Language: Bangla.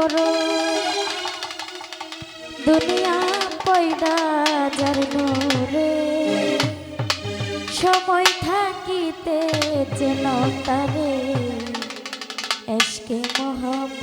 করো। দুনিয়া পয়দা যার নূরে সময় থাকিতে যেন তারে। এসকে মহাপ